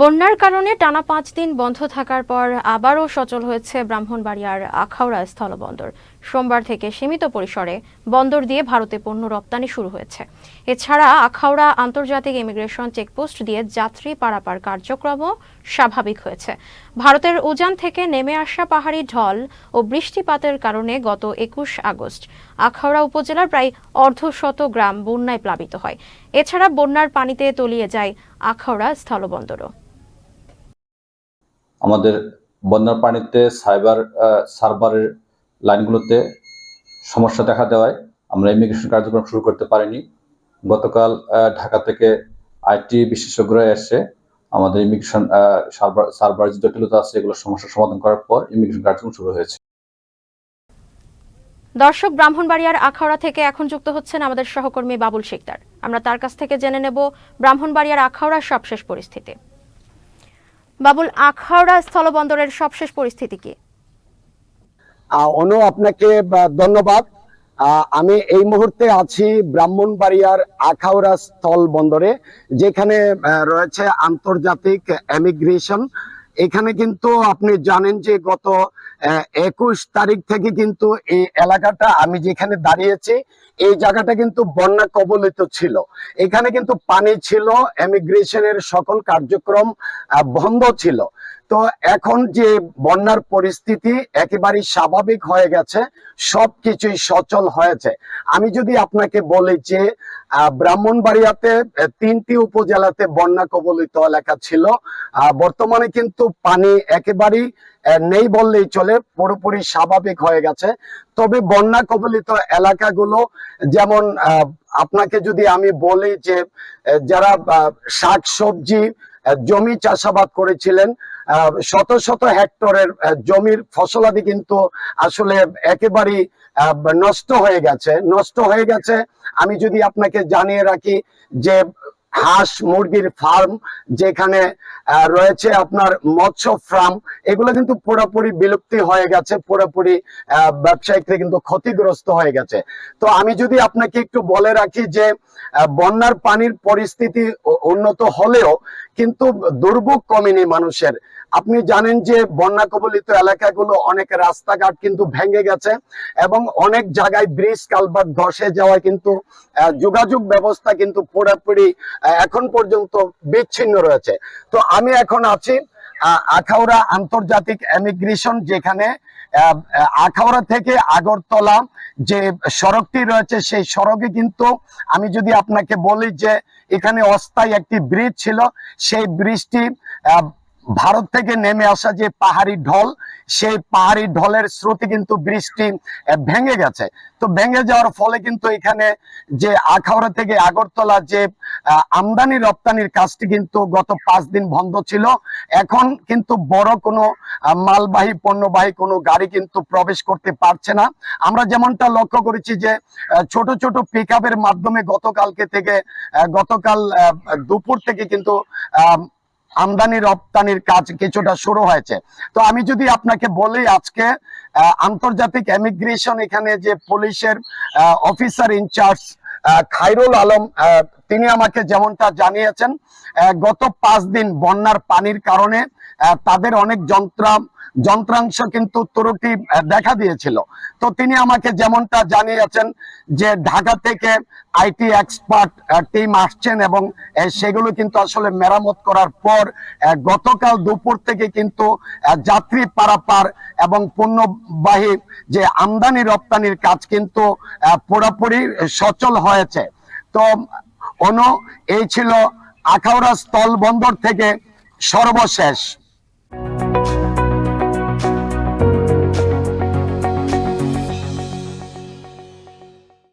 বন্যার কারণে টানা পাঁচ দিন বন্ধ থাকার পর আবারও সচল হয়েছে ব্রাহ্মণবাড়িয়ার আখাউড়া স্থলবন্দর। সোমবার থেকে সীমিত পরিসরে বন্দর দিয়ে ভারতে পণ্য রপ্তানি শুরু হয়েছে। এছাড়া আখাউড়া আন্তর্জাতিক ইমিগ্রেশন চেকপোস্ট দিয়ে যাত্রী পারাপার কার্যক্রমও স্বাভাবিক হয়েছে। ভারতের উজান থেকে নেমে আসা পাহাড়ি ঢল ও বৃষ্টিপাতের কারণে গত একুশ আগস্ট আখাউড়া উপজেলার প্রায় অর্ধশত গ্রাম বন্যায় প্লাবিত হয়। এছাড়া বন্যার পানিতে তলিয়ে যায় আখাউড়া স্থলবন্দরও। আমাদের বন্যার পানিতে সাইবার সার্ভারের লাইনগুলোতে সমস্যা দেখা দেওয়ায় আমরা ইমিগ্রেশন কার্যক্রম শুরু করতে পারিনি। গতকাল ঢাকা থেকে আইটি বিশেষজ্ঞরা এসে আমাদের ইমিগ্রেশন সার্ভার সার্ভার যে জটিলতা আছে এগুলোর সমস্যার সমাধান করার পর ইমিগ্রেশন কার্যক্রম শুরু হয়েছে। দর্শক, ব্রাহ্মণবাড়িয়ার আখাউড়া থেকে এখন যুক্ত হচ্ছেন আমাদের সহকর্মী বাবুল শিকদার আমরা তার কাছ থেকে জেনে নেব ব্রাহ্মণবাড়িয়ার আখাউড়ার সবশেষ পরিস্থিতি। বাবুল, আখাউড়া স্থলবন্দরের সবশেষ পরিস্থিতি কি? অনু, আপনাকে ধন্যবাদ। আমি এই মুহূর্তে আছি ব্রাহ্মণবাড়িয়ার আখাউড়া স্থল বন্দরে যেখানে রয়েছে আন্তর্জাতিক এমিগ্রেশন এখানে কিন্তু আপনি জানেন যে গত একুশ তারিখ থেকে কিন্তু এই এলাকাটা আমি যেখানে দাঁড়িয়েছি, এই জায়গাটা কিন্তু বন্যা কবলিত ছিল। এখানে কিন্তু পানি ছিল এমিগ্রেশনের সকল কার্যক্রম বন্ধ ছিল। তো এখন যে বন্যার পরিস্থিতি একেবারেই স্বাভাবিক হয়ে গেছে, সবকিছুই সচল হয়েছে। আমি যদি আপনাকে বলি যে ব্রাহ্মণবাড়িয়াতে তিনটি উপজেলাতে বন্যা কবলিত এলাকা ছিল। বর্তমানে কিন্তু পানি একেবারেই নেই বললেই চলে, পুরোপুরি স্বাভাবিক হয়ে গেছে। তবে বন্যা কবলিত এলাকাগুলো, যেমন আপনাকে যদি আমি বলি যে যারা শাক সবজি জমি চাষাবাদ করেছিলেন শত শত হেক্টরের জমির ফসলাদি কিন্তু আসলে একেবারেই নষ্ট হয়ে গেছে, নষ্ট হয়ে গেছে। আমি যদি আপনাকে জানিয়ে রাখি যে হাঁস, মুরগির ফার্ম যেখানে রয়েছে আপনার মৎস্য ফার্ম এগুলো কিন্তু পুরোপুরি বিলুপ্তি হয়ে গেছে, পুরোপুরি ব্যবসায়িকরা কিন্তু ক্ষতিগ্রস্ত হয়ে গেছে। তো আমি যদি আপনাকে একটু বলে রাখি যে বন্যার পানির পরিস্থিতি উন্নত হলেও কিন্তু দুর্ভোগ কমেনি মানুষের। আপনি জানেন যে বন্যা কবলিত এলাকাগুলো অনেক রাস্তাঘাট কিন্তু ভেঙে গেছে এবং অনেক জায়গায় ব্রিজ কালভার্ট ধসে যাওয়ায় কিন্তু যোগাযোগ ব্যবস্থা কিন্তু পুরোপুরি এখন পর্যন্ত বিচ্ছিন্ন রয়েছে। তো আমি এখন আছি আখাউড়া আন্তর্জাতিক এমিগ্রেশন যেখানে আখাউড়া থেকে আগরতলা যে সড়কটি রয়েছে সেই সড়কে কিন্তু আমি যদি আপনাকে বলি যে এখানে অস্থায়ী একটি ব্রিজ ছিল, সেই ব্রিজটি ভারত থেকে নেমে আসা যে পাহাড়ি ঢল, সেই পাহাড়ি ঢলের স্রোতে কিন্তু বৃষ্টি ভেঙে গেছে। তো ভেঙে যাওয়ার ফলে কিন্তু এখানে যে আখাউড়া থেকে আগরতলা যে আমদানি রপ্তানির কাজটি কিন্তু গত পাঁচ দিন বন্ধ ছিল। এখন কিন্তু বড় কোনো মালবাহী, পণ্যবাহী কোনো গাড়ি কিন্তু প্রবেশ করতে পারছে না। আমরা যেমনটা লক্ষ্য করেছি যে ছোট ছোট পিক মাধ্যমে গতকালকে থেকে গতকাল দুপুর থেকে কিন্তু আমদানি রপ্তানির কাজ কিছুটা শুরু হয়েছে। তো আমি যদি আপনাকে বলি আজকে আন্তর্জাতিক এমিগ্রেশন এখানে যে পুলিশের অফিসার ইনচার্জ খাইরুল আলম তিনি আমাকে যেমনটা জানিয়েছেন গত পাঁচ দিন বন্যার পানির কারণে তাদের অনেক যন্ত্রা, যন্ত্রাংশ কিন্তু ত্রুটি দেখা দিয়েছিল। তো তিনি আমাকে যেমনটা জানিয়েছেন যে ঢাকা থেকে আইটি এক্সপার্ট টিম আসছেন এবং সেগুলো কিন্তু আসলে মেরামত করার পর গতকাল দুপুর থেকে কিন্তু যাত্রী পারাপার এবং পণ্যবাহী যে আমদানি রপ্তানির কাজ কিন্তু পুরোপুরি সচল হয়েছে। তো অনু এই ছিল আখাউড়া স্থল বন্দর থেকে সর্বশেষ।